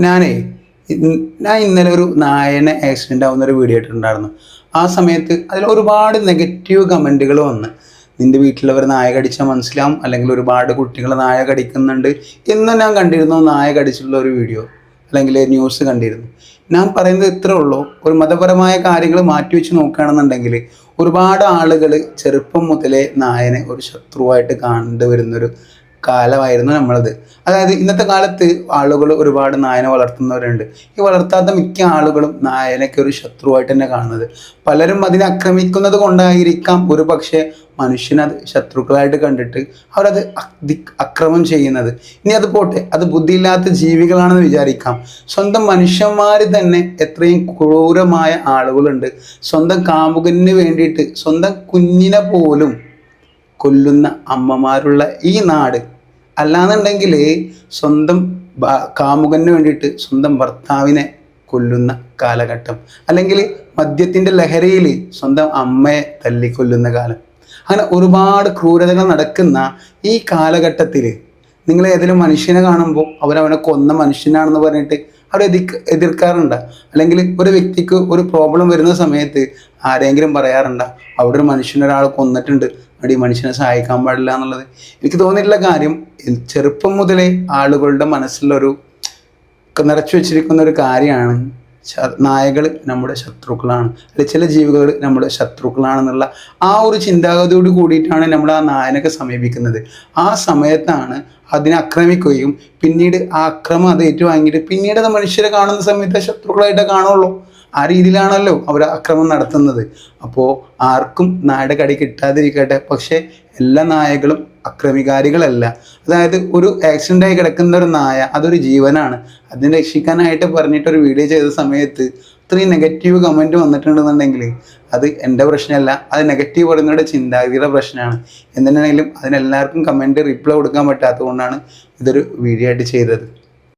ഞാനേ ഞാൻ ഇന്നലെ ഒരു നായനെ ആക്സിഡന്റ് ആവുന്ന ഒരു വീഡിയോ ഇട്ടിട്ടുണ്ടായിരുന്നു. ആ സമയത്ത് അതിൽ ഒരുപാട് നെഗറ്റീവ് കമന്റുകൾ വന്ന്. നിന്റെ വീട്ടിലവർ നായ കടിച്ചാൽ മനസ്സിലാവും. അല്ലെങ്കിൽ ഒരുപാട് കുട്ടികൾ നായ കടിക്കുന്നുണ്ട്. എന്ന് ഞാൻ കണ്ടിരുന്നു. നായ കടിച്ചിട്ടുള്ള ഒരു വീഡിയോ അല്ലെങ്കിൽ ന്യൂസ് കണ്ടിരുന്നു. ഞാൻ പറയുന്നത് ഇത്രേ ഉള്ളൂ. ഒരു മതപരമായ കാര്യങ്ങൾ മാറ്റി വെച്ച് നോക്കുകയാണെന്നുണ്ടെങ്കിൽ ഒരുപാട് ആളുകൾ ചെറുപ്പം മുതലേ നായനെ ഒരു ശത്രുവായിട്ട് കണ്ടുവരുന്നൊരു കാലമായിരുന്നു നമ്മളത്. അതായത് ഇന്നത്തെ കാലത്ത് ആളുകൾ ഒരുപാട് നായനെ വളർത്തുന്നവരുണ്ട്. ഈ വളർത്താത്ത മിക്ക ആളുകളും നായനൊക്കെ ഒരു ശത്രുവായിട്ട് തന്നെ കാണുന്നത്. പലരും അതിനെ ആക്രമിക്കുന്നത് കൊണ്ടായിരിക്കാം ഒരു പക്ഷേ മനുഷ്യനത് ശത്രുക്കളായിട്ട് കണ്ടിട്ട് അവരത് അക്രമം ചെയ്യുന്നത്. ഇനി അത് പോട്ടെ അത് ബുദ്ധിയില്ലാത്ത ജീവികളാണെന്ന് വിചാരിക്കാം. സ്വന്തം മനുഷ്യന്മാർ തന്നെ എത്രയും ക്രൂരമായ ആളുകളുണ്ട്. സ്വന്തം കാമുകന് വേണ്ടിയിട്ട് സ്വന്തം കുഞ്ഞിനെ പോലും കൊല്ലുന്ന അമ്മമാരുള്ള ഈ നാട് അല്ലാന്നുണ്ടെങ്കിൽ സ്വന്തം കാമുകന് വേണ്ടിയിട്ട് സ്വന്തം ഭർത്താവിനെ കൊല്ലുന്ന കാലഘട്ടം. അല്ലെങ്കിൽ മദ്യത്തിന്റെ ലഹരിയിൽ സ്വന്തം അമ്മയെ തല്ലിക്കൊല്ലുന്ന കാലം. അങ്ങനെ ഒരുപാട് ക്രൂരതകൾ നടക്കുന്ന ഈ കാലഘട്ടത്തിൽ നിങ്ങൾ ഏതെങ്കിലും മനുഷ്യനെ കാണുമ്പോൾ അവരവനെ കൊന്ന മനുഷ്യനാണെന്ന് പറഞ്ഞിട്ട് അവർ എതി എതിർക്കാറുണ്ട്? അല്ലെങ്കിൽ ഒരു വ്യക്തിക്ക് ഒരു പ്രോബ്ലം വരുന്ന സമയത്ത് ആരെങ്കിലും പറയാറുണ്ട്? അവിടെ ഒരു മനുഷ്യനൊരാൾ കൊന്നിട്ടുണ്ട്. അവിടെ ഈ മനുഷ്യനെ സഹായിക്കാൻ പാടില്ല എന്നുള്ളത്. എനിക്ക് തോന്നിയിട്ടുള്ള കാര്യം ചെറുപ്പം മുതലേ ആളുകളുടെ മനസ്സിലൊരു നിറച്ചു വെച്ചിരിക്കുന്ന ഒരു കാര്യമാണ് നായകൾ നമ്മുടെ ശത്രുക്കളാണ്. അല്ലെങ്കിൽ ചില ജീവികൾ നമ്മുടെ ശത്രുക്കളാണെന്നുള്ള ആ ഒരു ചിന്താഗതിയോട് കൂടിയിട്ടാണ് നമ്മൾ ആ നായനൊക്കെ സമീപിക്കുന്നത്. ആ സമയത്താണ് അതിനെ ആക്രമിക്കുകയും പിന്നീട് ആ അക്രമം അത് ഏറ്റുവാങ്ങിയിട്ട് പിന്നീട് അത് മനുഷ്യരെ കാണുന്ന സമയത്ത് ശത്രുക്കളായിട്ടേ കാണുള്ളൂ. ആ രീതിയിലാണല്ലോ അവർ അക്രമം നടത്തുന്നത്. അപ്പോൾ ആർക്കും നായയുടെ കടി കിട്ടാതിരിക്കട്ടെ. പക്ഷേ എല്ലാ നായകളും അക്രമികാരികളല്ല. അതായത് ഒരു ആക്സിഡന്റായി കിടക്കുന്ന ഒരു നായ അതൊരു ജീവനാണ്. അതിനെ രക്ഷിക്കാനായിട്ട് പറഞ്ഞിട്ട് ഒരു വീഡിയോ ചെയ്ത സമയത്ത് ഇത്രയും നെഗറ്റീവ് കമന്റ് വന്നിട്ടുണ്ടെന്നുണ്ടെങ്കിൽ അത് എന്റെ പ്രശ്നമല്ല അത് നെഗറ്റീവ് പറയുന്നവരുടെ ചിന്താഗതിയുടെ പ്രശ്നമാണ്. എന്തിനാണെങ്കിലും അതിനെല്ലാവർക്കും കമന്റ് റിപ്ലൈ കൊടുക്കാൻ പറ്റാത്തതുകൊണ്ടാണ് ഇതൊരു വീഡിയോ ആയിട്ട് ചെയ്തത്.